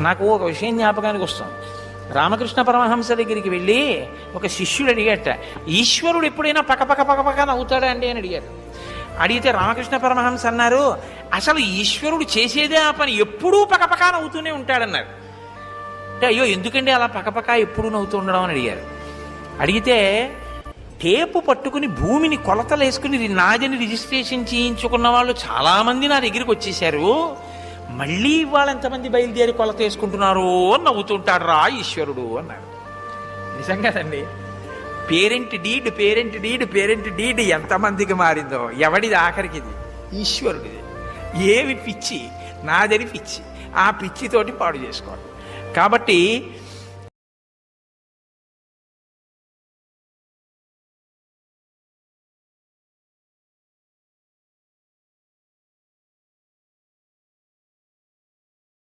నాకు ఒక విషయం జ్ఞాపకానికి వస్తుంది. రామకృష్ణ పరమహంస దగ్గరికి వెళ్ళి ఒక శిష్యుడు అడిగట ఈశ్వరుడు ఎప్పుడైనా పకపక పకపక నవ్వుతాడా అండి? అని అడిగారు అడిగితే రామకృష్ణ పరమహంస అన్నారు అసలు ఈశ్వరుడు చేసేదే ఆ పని ఎప్పుడూ పకపక నవ్వుతూనే ఉంటాడన్నారు. అంటే అయ్యో ఎందుకండి అలా పకపక ఎప్పుడు నవ్వుతూ ఉండడం? అని అడిగారు. అడిగితే టేపు పట్టుకుని భూమిని కొలతలు వేసుకుని నాదిని నాదని రిజిస్ట్రేషన్ చేయించుకున్న వాళ్ళు చాలామంది నా దగ్గరికి వచ్చేసారు మళ్ళీ ఇవాళ ఎంతమంది బయలుదేరి కొలత వేసుకుంటున్నారు అని నవ్వుతుంటాడు రా ఈశ్వరుడు అన్నారు నిజం parent deed parent deed parent deed ఎంతమందికి మారిందో ఎవడిది ఆఖరికిది? ఈశ్వరుడిది. ఏమి పిచ్చి నాదని పిచ్చి ఆ పిచ్చితోటి పాడు చేసుకోవాలి. కాబట్టి